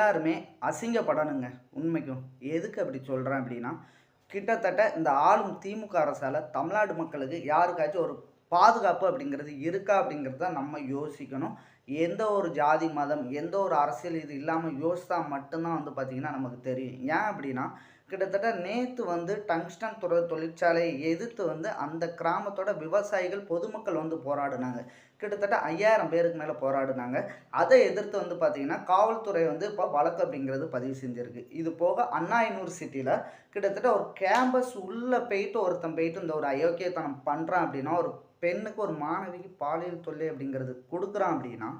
எல்லாருமே அசிங்கப்படணுங்க உண்மைக்கும். எதுக்கு அப்படி சொல்கிறேன் அப்படின்னா கிட்டத்தட்ட இந்த ஆளும் திமுக அரசால் தமிழ்நாடு மக்களுக்கு யாருக்காச்சும் ஒரு பாதுகாப்பு அப்படிங்கிறது இருக்கா அப்படிங்கிறத நம்ம யோசிக்கணும். எந்த ஒரு ஜாதி மதம் எந்த ஒரு அரசியல் இது இல்லாமல் யோசித்தா மட்டும்தான் வந்து பார்த்திங்கன்னா நமக்கு தெரியும். ஏன் அப்படின்னா கிட்டத்தட்ட நேற்று வந்து டங்ஸ்டன் துறை தொழிற்சாலையை எதிர்த்து வந்து அந்த கிராமத்தோட விவசாயிகள் பொதுமக்கள் வந்து போராடினாங்க. கிட்டத்தட்ட ஐயாயிரம் பேருக்கு மேலே போராடினாங்க. அதை எதிர்த்து வந்து பார்த்திங்கன்னா காவல்துறை வந்து இப்போ வழக்கு அப்படிங்கிறது பதிவு செஞ்சுருக்கு. இது போக அண்ணா யூனிவர்சிட்டியில் கிட்டத்தட்ட ஒரு கேம்பஸ் உள்ளே போயிட்டு ஒருத்தன் போயிட்டு இந்த ஒரு அயோக்கியத்தனம் பண்ணுறான் அப்படின்னா ஒரு பெண்ணுக்கு ஒரு மாணவிக்கு பாலியல் தொல்லை அப்படிங்கிறது கொடுக்குறான் அப்படின்னா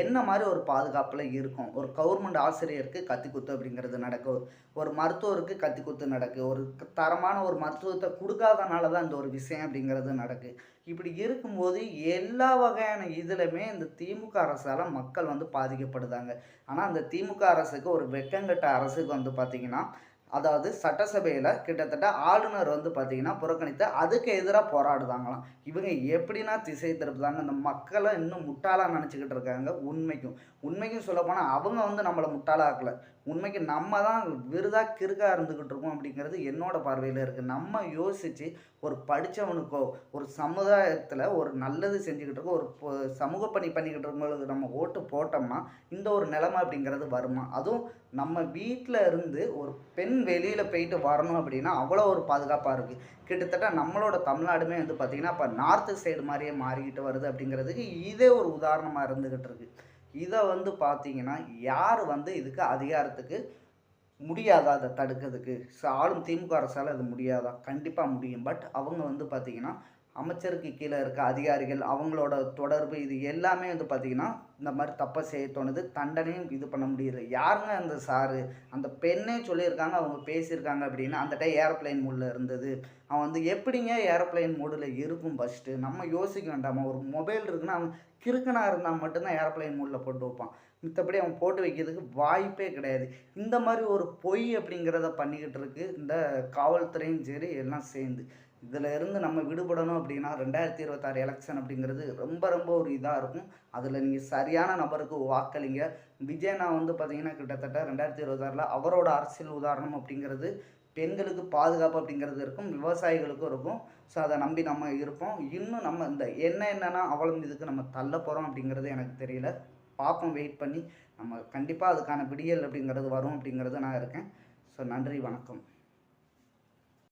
என்ன மாதிரி ஒரு பாதுகாப்பில் இருக்கும்? ஒரு கவர்மெண்ட் ஆசிரியருக்கு கத்தி குத்து அப்படிங்கிறது நடக்கும் ஒரு மருத்துவருக்கு கத்தி குத்து நடக்கு ஒரு தரமான ஒரு மருத்துவத்தை கொடுக்காதனால தான் இந்த ஒரு விஷயம் அப்படிங்கிறது நடக்கு. இப்படி இருக்கும்போது எல்லா வகையான இதுலையுமே இந்த திமுக அரசால் மக்கள் வந்து பாதிக்கப்படுதாங்க. ஆனால் அந்த திமுக அரசுக்கு ஒரு வெக்கங்கட்ட அரசுக்கு வந்து பார்த்திங்கன்னா அதாவது சட்டசபையில் கிட்டத்தட்ட ஆளுநர் வந்து பார்த்திங்கன்னா புறக்கணித்து அதுக்கு எதிராக போராடுதாங்களாம். இவங்க எப்படின்னா திசை திருப்புதாங்க. இந்த மக்களை இன்னும் முட்டாளாக நினச்சிக்கிட்டு இருக்காங்க உண்மைக்கும். உண்மைக்கும் சொல்லப்போனால் அவங்க வந்து நம்மளை முட்டாளாக்கலை. உண்மைக்கு நம்ம தான் விருதாக கிறுக்கா இருந்துக்கிட்டு இருக்கோம் அப்படிங்கிறது என்னோட பார்வையில் இருக்குது நம்ம யோசித்து ஒரு படித்தவனுக்கோ ஒரு சமுதாயத்தில் ஒரு நல்லது செஞ்சுக்கிட்டு இருக்கோ ஒரு சமூக பணி பண்ணிக்கிட்டு இருக்கவங்களுக்கு நம்ம ஓட்டு போட்டோம்னா இந்த ஒரு நிலைமை அப்படிங்கிறது வருமா? அதுவும் நம்ம வீட்டில் இருந்து ஒரு பெண் வெளியில் போயிட்டு வரணும் அப்படின்னா அவ்வளோ ஒரு பாதுகாப்பாக இருக்குது கிட்டத்தட்ட நம்மளோட தமிழ்நாடுமே வந்து பார்த்திங்கன்னா இப்போ நார்த்து சைடு மாதிரியே மாறிக்கிட்டு வருது அப்படிங்கிறதுக்கு இதே ஒரு உதாரணமாக இருந்துக்கிட்டு இருக்கு. இதை வந்து பார்த்தீங்கன்னா யார் வந்து இதுக்கு அதிகாரத்துக்கு முடியாதா அதை தடுக்கிறதுக்கு? ஸோ ஆளும் திமுக அரசால் அது முடியாதா? கண்டிப்பாக முடியும். பட் அவங்க வந்து பார்த்திங்கன்னா அமைச்சருக்கு கீழே இருக்க அதிகாரிகள் அவங்களோட தொடர்பு இது எல்லாமே வந்து பார்த்திங்கன்னா இந்த மாதிரி தப்பை செய்ய தோணுது. தண்டனையும் இது பண்ண முடியல. யாருங்க அந்த சாரு? அந்த பெண்ணே சொல்லியிருக்காங்க அவங்க பேசியிருக்காங்க அப்படின்னா அந்த டைம் ஏரோப்ளைன் மூடில் இருந்தது. அவன் வந்து எப்படிங்க ஏரோப்ளைன் மூடில் இருக்கும் ஃபஸ்ட்டு நம்ம யோசிக்க வேண்டாமா? ஒரு மொபைல் இருக்குன்னா அவன் கிறுக்கனாக இருந்தால் மட்டும்தான் ஏரோப்ளைன் மூடில் போட்டு வைப்பான். மித்தபடி அவன் போட்டு வைக்கிறதுக்கு வாய்ப்பே கிடையாது. இந்த மாதிரி ஒரு பொய் அப்படிங்கிறத பண்ணிக்கிட்டு இருக்கு இந்த காவல்துறையும் சரி எல்லாம் சேர்ந்து. இதில் இருந்து நம்ம விடுபடணும் அப்படின்னா ரெண்டாயிரத்தி இருபத்தாறு எலெக்ஷன் அப்படிங்கிறது ரொம்ப ரொம்ப ஒரு இதாக இருக்கும். அதில் நீங்கள் சரியான நபருக்கு வாக்களிங்க. விஜயனா வந்து பார்த்தீங்கன்னா கிட்டத்தட்ட ரெண்டாயிரத்தி இருபத்தாறில் அவரோட அரசியல் உதாரணம் அப்படிங்கிறது பெண்களுக்கு பாதுகாப்பு அப்படிங்கிறது இருக்கும் விவசாயிகளுக்கும் இருக்கும். ஸோ அதை நம்பி நம்ம இருப்போம். இன்னும் நம்ம இந்த என்ன என்னன்னா அவளும் இதுக்கு நம்ம தள்ள போகிறோம் அப்படிங்கிறது எனக்கு தெரியல. பார்ப்போம் வெயிட் பண்ணி. நம்ம கண்டிப்பாக அதுக்கான விடியல் அப்படிங்கிறது வரும் அப்படிங்கிறது நான் இருக்கேன். ஸோ நன்றி வணக்கம்.